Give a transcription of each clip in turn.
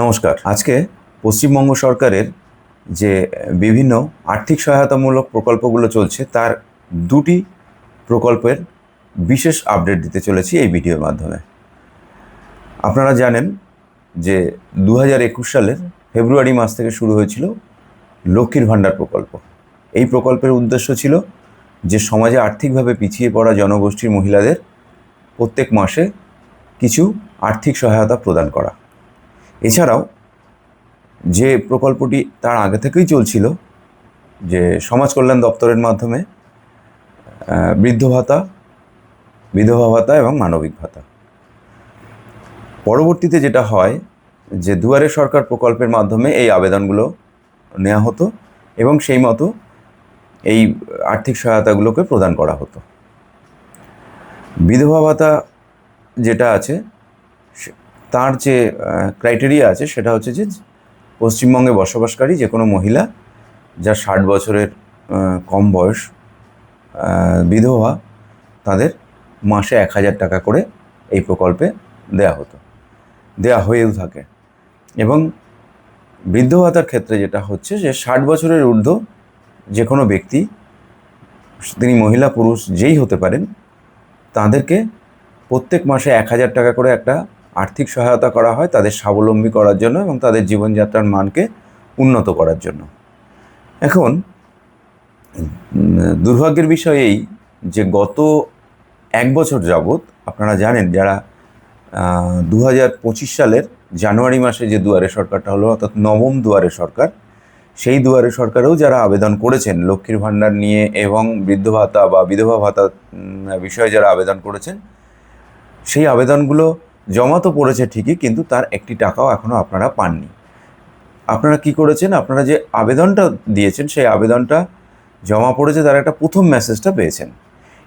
নমস্কার। আজকে পশ্চিমবঙ্গ সরকারের যে বিভিন্ন আর্থিক সহায়তামূলক প্রকল্পগুলো চলছে, তার দুটি প্রকল্পের বিশেষ আপডেট দিতে চলেছি এই ভিডিওর মাধ্যমে। আপনারা জানেন যে দু হাজার একুশ সালের ফেব্রুয়ারি মাস থেকে শুরু হয়েছিল লক্ষ্মীর ভাণ্ডার প্রকল্প। এই প্রকল্পের উদ্দেশ্য ছিল যে সমাজে আর্থিকভাবে পিছিয়ে পড়া জনগোষ্ঠীর মহিলাদের প্রত্যেক মাসে কিছু আর্থিক সহায়তা প্রদান করা। এছাড়াও যে প্রকল্পটি তার আগে থেকেই চলছিল, যে সমাজ কল্যাণ দপ্তরের মাধ্যমে বৃদ্ধ ভাতা, বিধবা ভাতা এবং মানবিক ভাতা। পরবর্তীতে যেটা হয় যে দুয়ারে সরকার প্রকল্পের মাধ্যমে এই আবেদনগুলো নেওয়া হতো এবং সেই মতো এই আর্থিক সহায়তাগুলোকে প্রদান করা হতো। বিধবা ভাতা যেটা আছে তার যে ক্রাইটেরিয়া আছে সেটা হচ্ছে যে, পশ্চিমবঙ্গে বসবাসকারী যে কোনো মহিলা যার ষাট বছরের কম বয়স বিধবা, তাদের মাসে এক হাজার টাকা করে এই প্রকল্পে দেয়া হতো। দেয়া হয়েও থাকে। এবং বৃদ্ধ ভাতার ক্ষেত্রে যেটা হচ্ছে যে, ষাট বছরের ঊর্ধ্ব যে কোনো ব্যক্তি, তিনি মহিলা, পুরুষ যেই হতে পারেন, তাদেরকে প্রত্যেক মাসে এক হাজার টাকা করে একটা আর্থিক সহায়তা করা হয় তাদের স্বাবলম্বী করার জন্য এবং তাদের জীবনযাত্রার মানকে উন্নত করার জন্য। এখন দুর্ভাগ্যের বিষয় এই যে গত এক বছর যাবৎ আপনারা জানেন যারা দু হাজার পঁচিশ সালের জানুয়ারি মাসে যে দুয়ারে সরকারটা হলো অর্থাৎ নবম দুয়ারে সরকার, সেই দুয়ারে সরকারেও যারা আবেদন করেছেন, লক্ষ্মীর ভাণ্ডার নিয়ে এবং বৃদ্ধ ভাতা বা বিধবা ভাতা বিষয়ে যারা আবেদন করেছেন, সেই আবেদনগুলো জমা তো পড়েছে ঠিকই, কিন্তু তার একটি টাকাও এখনও আপনারা পাননি। আপনারা কি করেছেন? আপনারা যে আবেদনটা দিয়েছেন, সেই আবেদনটা জমা পড়েছে, তার একটা প্রথম মেসেজটা পেয়েছেন।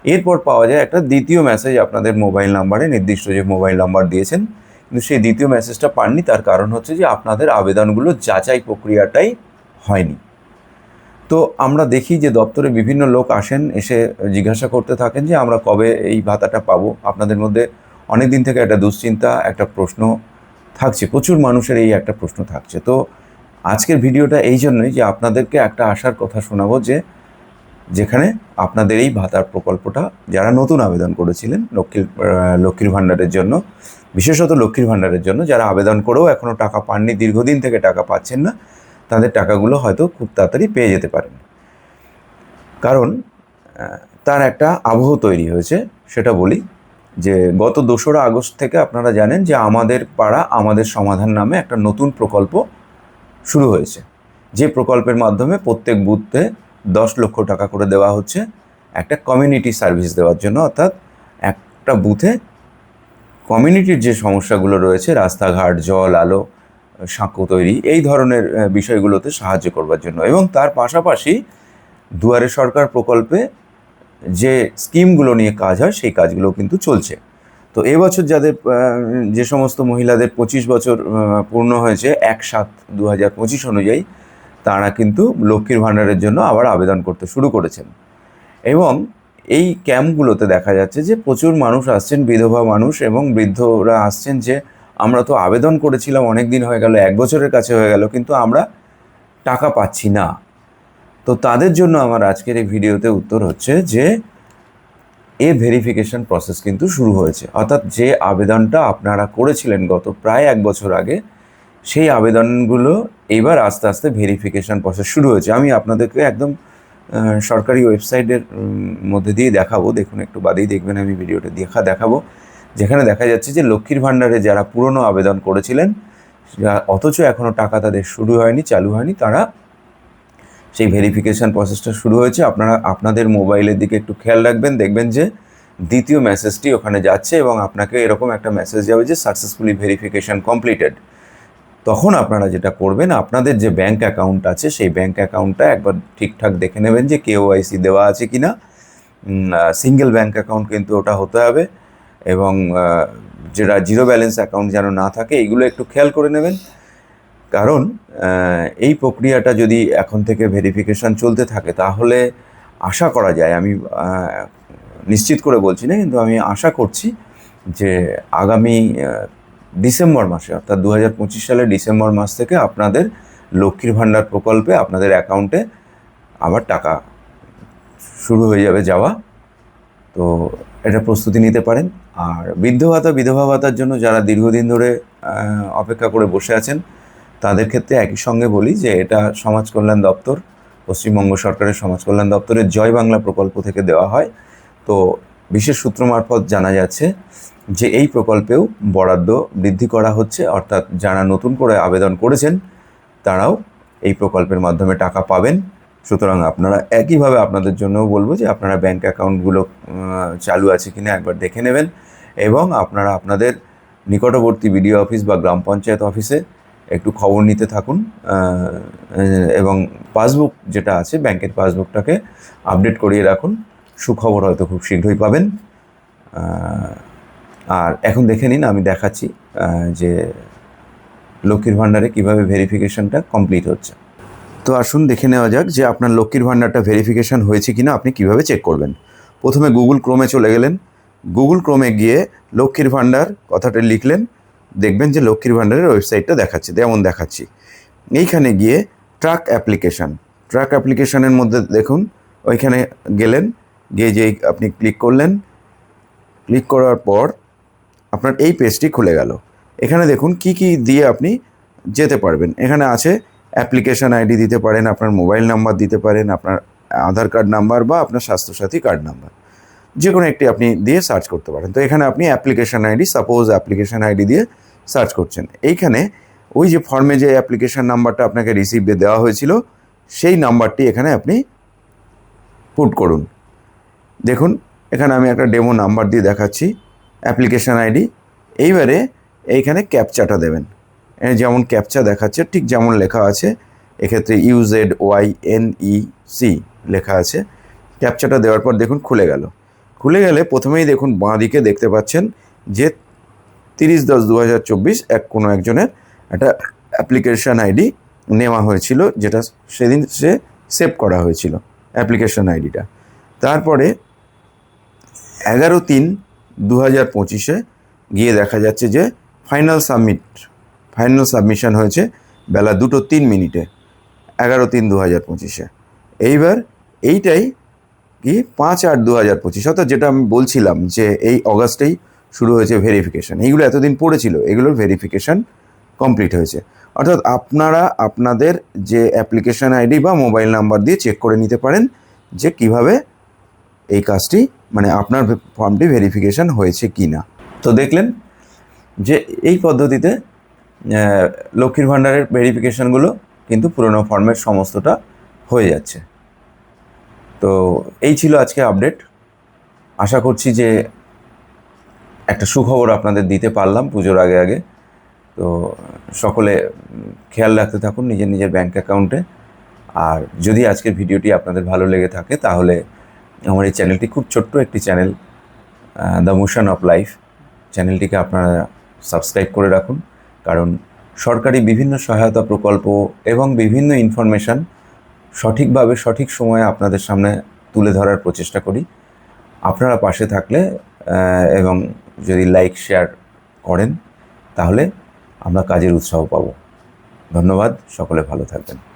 এরপর পাওয়া যায় একটা দ্বিতীয় মেসেজ আপনাদের মোবাইল নাম্বারে নির্দিষ্ট যে মোবাইল নাম্বার দিয়েছেন, কিন্তু সেই দ্বিতীয় মেসেজটা পাননি, তার কারণ হচ্ছে যে আপনাদের আবেদনগুলো যাচাই প্রক্রিয়াটাই হয়নি। তো আমরা দেখি যে দপ্তরে বিভিন্ন লোক আসেন, এসে জিজ্ঞাসা করতে থাকেন যে আমরা কবে এই ভাতাটা পাবো। আপনাদের মধ্যে অনেক দিন থেকে একটা দুশ্চিন্তা, একটা প্রশ্ন থাকছে। প্রচুর মানুষের এই একটা প্রশ্ন থাকছে। তো আজকের ভিডিওটা এই জন্যই যে আপনাদেরকে একটা আশার কথা শোনাবো যে, যেখানে আপনাদের এই ভাতার প্রকল্পটা যারা নতুন আবেদন করেছিলেন লক্ষ্মীর লক্ষ্মীর ভাণ্ডারের জন্য, বিশেষত লক্ষ্মীর ভাণ্ডারের জন্য, যারা আবেদন করেও এখনও টাকা পাননি, দীর্ঘদিন থেকে টাকা পাচ্ছেন না, তাদের টাকাগুলো হয়তো খুব তাড়াতাড়ি পেয়ে যেতে পারেন। কারণ তার একটা আবহ তৈরি হয়েছে, সেটা বলি। যে গত দোসরা আগস্ট থেকে আপনারা জানেন যে আমাদের পাড়া আমাদের সমাধান নামে একটা নতুন প্রকল্প শুরু হয়েছে। যে প্রকল্পের মাধ্যমে প্রত্যেক বুথে দশ লক্ষ টাকা করে দেওয়া হচ্ছে। একটা কমিউনিটি সার্ভিস দেওয়ার জন্য, অর্থাৎ একটা বুথে কমিউনিটির যে সমস্যাগুলো রয়েছে, রাস্তাঘাট, জল, আলো, সাঁকো তৈরি, এই ধরনের বিষয়গুলোতে সাহায্য করবার জন্য। এবং তার পাশাপাশি দুয়ারে সরকার প্রকল্পে যে স্কিমগুলো নিয়ে কাজ হয়, সেই কাজগুলো কিন্তু চলছে। তো এবছর যাদের যে সমস্ত মহিলাদের পঁচিশ বছর পূর্ণ হয়েছে, এক সাত দু হাজার পঁচিশ অনুযায়ী, তারা কিন্তু লক্ষ্মীর ভাণ্ডারের জন্য আবার আবেদন করতে শুরু করেছেন। এবং এই ক্যাম্পগুলোতে দেখা যাচ্ছে যে প্রচুর মানুষ আসছেন, বিধবা মানুষ এবং বৃদ্ধরা আসছেন যে, আমরা তো আবেদন করেছিলাম অনেক দিন হয়ে গেল, এক বছরের কাছে হয়ে গেল, কিন্তু আমরা টাকা পাচ্ছি না। তো তাদের জন্য আমার আজকের এই ভিডিওতে উত্তর হচ্ছে যে, এ ভেরিফিকেশন প্রসেস কিন্তু শুরু হয়েছে। অর্থাৎ যে আবেদনটা আপনারা করেছিলেন গত প্রায় এক বছর আগে, সেই আবেদনগুলো এবার আস্তে আস্তে ভেরিফিকেশন প্রসেস শুরু হয়েছে। আমি আপনাদেরকে একদম সরকারি ওয়েবসাইটের মধ্যে দিয়ে দেখাবো। দেখুন, একটু বাদেই দেখবেন, আমি ভিডিওটা দেখা, দেখাবো। যেখানে দেখা যাচ্ছে যে, লক্ষ্মীর ভাণ্ডারে যারা পুরনো আবেদন করেছিলেন অথচ এখনও টাকা তাদের শুরু হয়নি, চালু হয়নি, তারা সেই ভেরিফিকেশান প্রসেসটা শুরু হয়েছে। আপনারা আপনাদের মোবাইলের দিকে একটু খেয়াল রাখবেন। দেখবেন যে দ্বিতীয় মেসেজটি ওখানে যাচ্ছে এবং আপনাকে এরকম একটা মেসেজ যাবে যে সাকসেসফুলি ভেরিফিকেশন কমপ্লিটেড তখন আপনারা যেটা করবেন, আপনাদের যে ব্যাঙ্ক অ্যাকাউন্ট আছে, সেই ব্যাঙ্ক অ্যাকাউন্টটা একবার ঠিকঠাক দেখে নেবেন যে কেওআইসি দেওয়া আছে কি না সিঙ্গেল ব্যাঙ্ক অ্যাকাউন্ট কিন্তু ওটা হতে হবে এবং যেটা জিরো ব্যালেন্স অ্যাকাউন্ট যেন না থাকে এইগুলো একটু খেয়াল করে নেবেন। কারণ এই প্রক্রিয়াটা যদি এখন থেকে ভেরিফিকেশন চলতে থাকে, তাহলে আশা করা যায়, আমি নিশ্চিত করে বলছি না, কিন্তু আমি আশা করছি যে আগামী ডিসেম্বর মাসে, অর্থাৎ দু হাজার পঁচিশ সালের ডিসেম্বর মাস থেকে আপনাদের লক্ষ্মীর ভাণ্ডার প্রকল্পে আপনাদের অ্যাকাউন্টে আবার টাকা শুরু হয়ে যাবে যাওয়া। তো এটা প্রস্তুতি নিতে পারেন। আর বৃদ্ধ ভাতা, বিধবা ভাতার জন্য যারা দীর্ঘদিন ধরে অপেক্ষা করে বসে আছেন তাদের ক্ষেত্রে একই সঙ্গে বলি যে এটা সমাজ কল্যাণ দপ্তর, পশ্চিমবঙ্গ সরকারের সমাজ কল্যাণ দপ্তরের জয় বাংলা প্রকল্প থেকে দেওয়া হয়। তো বিশেষ সূত্র মারফত জানা যাচ্ছে যে এই প্রকল্পেও বরাদ্দ বৃদ্ধি করা হচ্ছে, অর্থাৎ যারা নতুন করে আবেদন করেছেন তারাও এই প্রকল্পের মাধ্যমে টাকা পাবেন। সুতরাং আপনারা একইভাবে আপনাদের জন্যও বলব যে আপনারা ব্যাংক অ্যাকাউন্টগুলো চালু আছে কিনা একবার দেখে নেবেন এবং আপনারা আপনাদের নিকটবর্তী বিডিও অফিস বা গ্রাম পঞ্চায়েত অফিসে একটু খবর নিতে থাকুন। এবং পাসবুক যেটা আছে, ব্যাংকের পাসবুকটাকে আপডেট করিয়ে রাখুন। সুখবর হয়তো খুব শীঘ্রই পাবেন। আর এখন দেখে নিন, আমি দেখাচ্ছি যে লক্ষ্মীর ভাণ্ডারে কীভাবে ভেরিফিকেশনটা কমপ্লিট হচ্ছে। তো আসুন, দেখে নেওয়া যাক যে আপনার লক্ষ্মীর ভাণ্ডারটা ভেরিফিকেশন হয়েছে কিনা আপনি কীভাবে চেক করবেন। প্রথমে গুগল ক্রোমে চলে গেলেন। গুগল ক্রোমে গিয়ে লক্ষ্মীর ভাণ্ডার কথাটা লিখলেন। দেখবেন যে লক্ষ্মীর ভাণ্ডারের ওয়েবসাইটটা দেখাচ্ছে, যেমন দেখাচ্ছি। এইখানে গিয়ে ট্রাক অ্যাপ্লিকেশান, ট্রাক অ্যাপ্লিকেশানের মধ্যে দেখুন, ওইখানে গেলেন, গিয়ে যেই আপনি ক্লিক করলেন, ক্লিক করার পর আপনার এই পেজটি খুলে গেল। এখানে দেখুন কি কি দিয়ে আপনি যেতে পারবেন। এখানে আছে অ্যাপ্লিকেশন আইডি দিতে পারেন, আপনার মোবাইল নাম্বার দিতে পারেন, আপনার আধার কার্ড নাম্বার বা আপনার স্বাস্থ্যসাথী কার্ড নাম্বার। যে কোনো একটি আপনি দিয়ে সার্চ করতে পারেন। তো এখানে আপনি application ID suppose application ID দিয়ে সার্চ করছেন। এইখানে ওই যে ফর্মে যে অ্যাপ্লিকেশন নাম্বারটা আপনাকে রিসিভে দেওয়া হয়েছিল, সেই নাম্বারটি এখানে আপনি পুট করুন। দেখুন, এখানে আমি একটা ডেমো নাম্বার দিয়ে দেখাচ্ছি অ্যাপ্লিকেশন আইডি এইবারে এইখানে ক্যাপচাটা দেবেন। যেমন ক্যাপচা দেখাচ্ছে, ঠিক যেমন লেখা আছে, এক্ষেত্রে U Z Y N E C লেখা আছে। ক্যাপচাটা দেওয়ার পর দেখুন খুলে গেল। খুলে গেলে প্রথমেই দেখুন বাঁ দিকে দেখতে পাচ্ছেন যে তিরিশ দশ দু হাজার চব্বিশ এক কোনো একজনের একটা অ্যাপ্লিকেশন আইডি নেওয়া হয়েছিল, যেটা সেদিন সে সেভ করা হয়েছিল, অ্যাপ্লিকেশন আইডিটা। তারপরে এগারো তিন দু হাজার পঁচিশে গিয়ে দেখা যাচ্ছে যে ফাইনাল সাবমিট, ফাইনাল সাবমিশন হয়েছে বেলা দুটো তিন মিনিটে, এগারো তিন দু হাজার পঁচিশে। এইবার এইটাই কি? পাঁচ আট দু হাজার পঁচিশ। অর্থাৎ যেটা আমি বলছিলাম যে এই অগাস্টেই শুরু হয়েছে ভেরিফিকেশান এইগুলো এতদিন পড়েছিল এগুলোর ভেরিফিকেশান কমপ্লিট হয়েছে। অর্থাৎ আপনারা আপনাদের যে অ্যাপ্লিকেশান আইডি বা মোবাইল নাম্বার দিয়ে চেক করে নিতে পারেন যে কীভাবে এই কাজটি মানে আপনার ফর্মটি ভেরিফিকেশান হয়েছে কি না তো দেখলেন যে এই পদ্ধতিতে লক্ষ্মীর ভাণ্ডারের ভেরিফিকেশানগুলো কিন্তু পুরনো ফর্মের সমস্তটা হয়ে যাচ্ছে। তো এই ছিল আজকে আপডেট আশা করছি যে একটা সুখবর আপনাদের দিতে পারলাম পুজোর আগে আগে। তো সকলে খেয়াল রাখতে থাকুন নিজের নিজের ব্যাঙ্ক অ্যাকাউন্টে আর যদি আজকের ভিডিওটি আপনাদের ভালো লেগে থাকে, তাহলে আমার এই চ্যানেলটি খুব ছোট্ট একটি channel the motion of life চ্যানেলটিকে আপনারা সাবস্ক্রাইব করে রাখুন। কারণ সরকারি বিভিন্ন সহায়তা প্রকল্প এবং বিভিন্ন ইনফরমেশান সঠিকভাবে, সঠিক সময়ে আপনাদের সামনে তুলে ধরার প্রচেষ্টা করি। আপনারা পাশে থাকলে এবং যদি লাইক শেয়ার করেন, তাহলে আমরা কাজের উৎসাহ পাবো। ধন্যবাদ, সকলে ভালো থাকবেন।